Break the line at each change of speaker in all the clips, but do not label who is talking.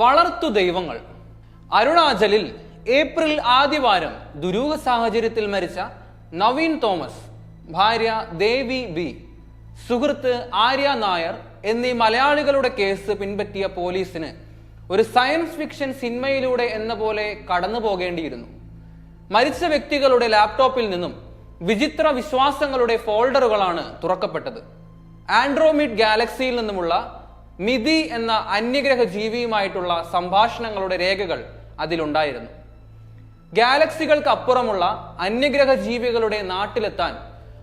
വളർത്തു ദൈവങ്ങൾ. അരുണാചലിൽ ഏപ്രിൽ ആദ്യവാരം ദുരൂഹ സാഹചര്യത്തിൽ മരിച്ച നവീൻ തോമസ് ഭാര്യ ദേവി ബി സുഹൃത്ത് ആര്യ നായർ എന്നീ മലയാളികളുടെ കേസ് പിൻപറ്റിയ പോലീസിന് ഒരു സയൻസ് ഫിക്ഷൻ സിനിമയിലൂടെ എന്ന പോലെ കടന്നു പോകേണ്ടിയിരുന്നു. മരിച്ച വ്യക്തികളുടെ ലാപ്ടോപ്പിൽ നിന്നും വിചിത്ര വിശ്വാസങ്ങളുടെ ഫോൾഡറുകളാണ് തുറക്കപ്പെട്ടത്. ആൻഡ്രോമിഡ് ഗാലക്സിയിൽ നിന്നുമുള്ള മിതി എന്ന അന്യഗ്രഹ ജീവിയുമായിട്ടുള്ള സംഭാഷണങ്ങളുടെ രേഖകൾ അതിലുണ്ടായിരുന്നു. ഗാലക്സികൾക്ക് അപ്പുറമുള്ള അന്യഗ്രഹ ജീവികളുടെ നാട്ടിലെത്താൻ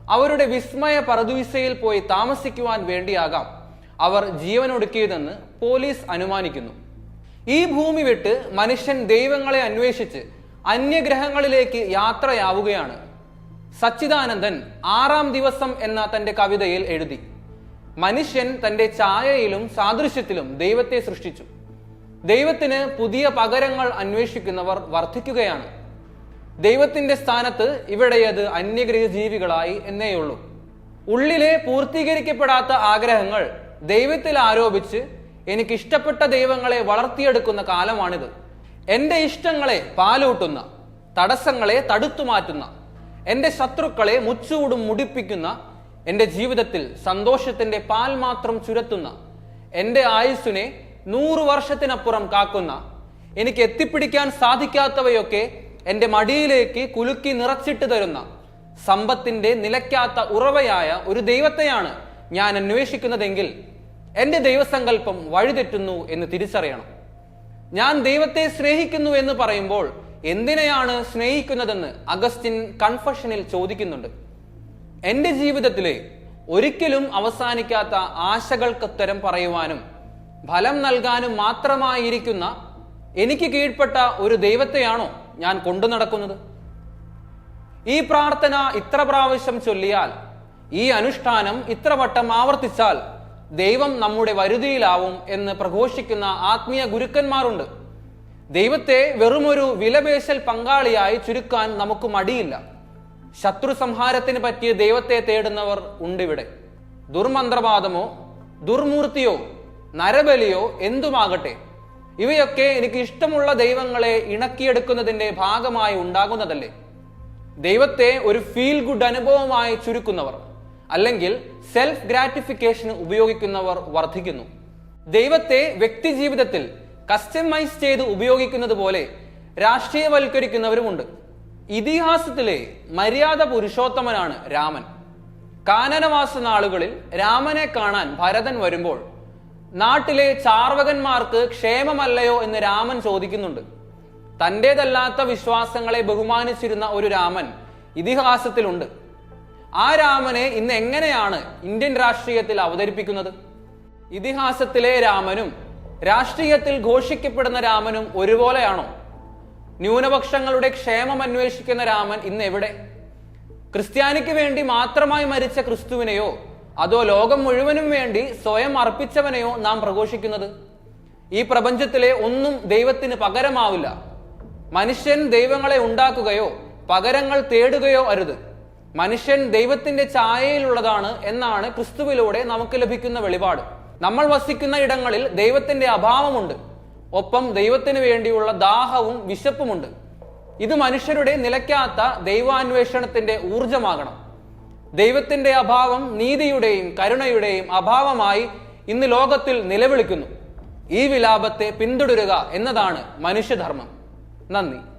അവരുടെ വിസ്മയ പരദൂസയിൽ പോയി താമസിക്കുവാൻ വേണ്ടിയാകാം അവർ ജീവനൊടുക്കിയതെന്ന് പോലീസ് അനുമാനിക്കുന്നു. ഈ ഭൂമി വിട്ട് മനുഷ്യൻ ദൈവങ്ങളെ അന്വേഷിച്ച് അന്യഗ്രഹങ്ങളിലേക്ക് യാത്രയാവുകയാണ്. സച്ചിദാനന്ദൻ ആറാം ദിവസം എന്ന തന്റെ കവിതയിൽ എഴുതി. മനുഷ്യൻ തന്റെ ഛായയിലും സാദൃശ്യത്തിലും ദൈവത്തെ സൃഷ്ടിച്ചു. ദൈവത്തിന് പുതിയ പകരങ്ങൾ അന്വേഷിക്കുന്നവർ വർദ്ധിക്കുകയാണ് ദൈവത്തിന്റെ സ്ഥാനത്ത് ഇവിടെ അത് അന്യഗ്രഹ ജീവികളായി എന്നേയുള്ളൂ. ഉള്ളിലെ പൂർത്തീകരിക്കപ്പെടാത്ത ആഗ്രഹങ്ങൾ ദൈവത്തിൽ ആരോപിച്ച് എനിക്ക് ഇഷ്ടപ്പെട്ട ദൈവങ്ങളെ വളർത്തിയെടുക്കുന്ന കാലമാണിത്. എന്റെ ഇഷ്ടങ്ങളെ പാലൂട്ടുന്ന തടസ്സങ്ങളെ തടുത്തുമാറ്റുന്ന എന്റെ ശത്രുക്കളെ മുച്ചൂടും മുടിപ്പിക്കുന്ന എന്റെ ജീവിതത്തിൽ സന്തോഷത്തിന്റെ പാൽ മാത്രം ചുരത്തുന്ന എന്റെ ആയുസ്സിനെ നൂറു വർഷത്തിനപ്പുറം കാക്കുന്ന എനിക്ക് എത്തിപ്പിടിക്കാൻ സാധിക്കാത്തവയൊക്കെ എന്റെ മടിയിലേക്ക് കുലുക്കി നിറച്ചിട്ട് തരുന്ന സമ്പത്തിന്റെ നിലയ്ക്കാത്ത ഉറവയായ ഒരു ദൈവത്തെയാണ് ഞാൻ അന്വേഷിക്കുന്നതെങ്കിൽ എന്റെ ദൈവസങ്കല്പം വഴിതെറ്റുന്നു എന്ന് തിരിച്ചറിയണം. ഞാൻ ദൈവത്തെ സ്നേഹിക്കുന്നു എന്ന് പറയുമ്പോൾ എന്തിനെയാണ് സ്നേഹിക്കുന്നതെന്ന് അഗസ്റ്റിൻ കൺഫഷനിൽ ചോദിക്കുന്നുണ്ട്. എന്റെ ജീവിതത്തിലെ ഒരിക്കലും അവസാനിക്കാത്ത ആശകൾക്കുത്തരം പറയുവാനും ഫലം നൽകാനും മാത്രമായിരിക്കുന്ന എനിക്ക് കീഴ്പ്പെട്ട ഒരു ദൈവത്തെയാണോ ഞാൻ കൊണ്ടു നടക്കുന്നത്? ഈ പ്രാർത്ഥന ഇത്ര പ്രാവശ്യം ചൊല്ലിയാൽ ഈ അനുഷ്ഠാനം ഇത്ര വട്ടം ആവർത്തിച്ചാൽ ദൈവം നമ്മുടെ വരുതിയിലാവും എന്ന് പ്രഘോഷിക്കുന്ന ആത്മീയ ഗുരുക്കന്മാരുണ്ട്. ദൈവത്തെ വെറുമൊരു വിലപേശൽ പങ്കാളിയായി ചുരുക്കാൻ നമുക്ക് മടിയില്ല. ശത്രു സംഹാരത്തിന് പറ്റിയ ദൈവത്തെ തേടുന്നവർ ഉണ്ടിവിടെ. ദുർമന്ത്രവാദമോ ദുർമൂർത്തിയോ നരബലിയോ എന്തുമാകട്ടെ ഇവയൊക്കെ എനിക്ക് ഇഷ്ടമുള്ള ദൈവങ്ങളെ ഇണക്കിയെടുക്കുന്നതിന്റെ ഭാഗമായി ഉണ്ടാകുന്നതല്ലേ? ദൈവത്തെ ഒരു ഫീൽ ഗുഡ് അനുഭവമായി ചുരുക്കുന്നവർ അല്ലെങ്കിൽ സെൽഫ് ഗ്രാറ്റിഫിക്കേഷന് ഉപയോഗിക്കുന്നവർ വർദ്ധിക്കുന്നു. ദൈവത്തെ വ്യക്തി ജീവിതത്തിൽ കസ്റ്റമൈസ് ചെയ്ത് ഉപയോഗിക്കുന്നത് പോലെ രാഷ്ട്രീയവൽക്കരിക്കുന്നവരുമുണ്ട്. ഇതിഹാസത്തിലെ മര്യാദ പുരുഷോത്തമനാണ് രാമൻ. കാനനവാസ നാളുകളിൽ രാമനെ കാണാൻ ഭരതൻ വരുമ്പോൾ നാട്ടിലെ ചാർവകന്മാർക്ക് ക്ഷേമമല്ലയോ എന്ന് രാമൻ ചോദിക്കുന്നുണ്ട്. തന്റെതല്ലാത്ത വിശ്വാസങ്ങളെ ബഹുമാനിച്ചിരുന്ന ഒരു രാമൻ ഇതിഹാസത്തിലുണ്ട്. ആ രാമനെ ഇന്ന് എങ്ങനെയാണ് ഇന്ത്യൻ രാഷ്ട്രീയത്തിൽ അവതരിപ്പിക്കുന്നത്? ഇതിഹാസത്തിലെ രാമനും രാഷ്ട്രീയത്തിൽ ഘോഷിക്കപ്പെടുന്ന രാമനും ഒരുപോലെയാണോ? ന്യൂനപക്ഷങ്ങളുടെ ക്ഷേമം അന്വേഷിക്കുന്ന രാമൻ ഇന്ന് എവിടെ? ക്രിസ്ത്യാനിക്ക് വേണ്ടി മാത്രമായി മരിച്ച ക്രിസ്തുവിനെയോ അതോ ലോകം മുഴുവനും വേണ്ടി സ്വയം അർപ്പിച്ചവനെയോ നാം പ്രഘോഷിക്കുന്നത്? ഈ പ്രപഞ്ചത്തിലെ ഒന്നും ദൈവത്തിന് പകരമാവില്ല. മനുഷ്യൻ ദൈവങ്ങളെ ഉണ്ടാക്കുകയോ പകരങ്ങൾ തേടുകയോ അരുത്. മനുഷ്യൻ ദൈവത്തിന്റെ ഛായയിലുള്ളതാണ് എന്നാണ് ക്രിസ്തുവിലൂടെ നമുക്ക് ലഭിക്കുന്ന വെളിപാട്. നമ്മൾ വസിക്കുന്ന ഇടങ്ങളിൽ ദൈവത്തിന്റെ അഭാവമുണ്ട്. ഒപ്പം ദൈവത്തിന് വേണ്ടിയുള്ള ദാഹവും വിശപ്പുമുണ്ട്. ഇത് മനുഷ്യരുടെ നിലയ്ക്കാത്ത ദൈവാന്വേഷണത്തിന്റെ ഊർജമാകണം ദൈവത്തിന്റെ അഭാവം നീതിയുടെയും കരുണയുടെയും അഭാവമായി ഇന്ന് ലോകത്തിൽ നിലവിളിക്കുന്നു. ഈ വിലാപത്തെ പിന്തുടരുക എന്നതാണ് മനുഷ്യധർമ്മം. നന്ദി.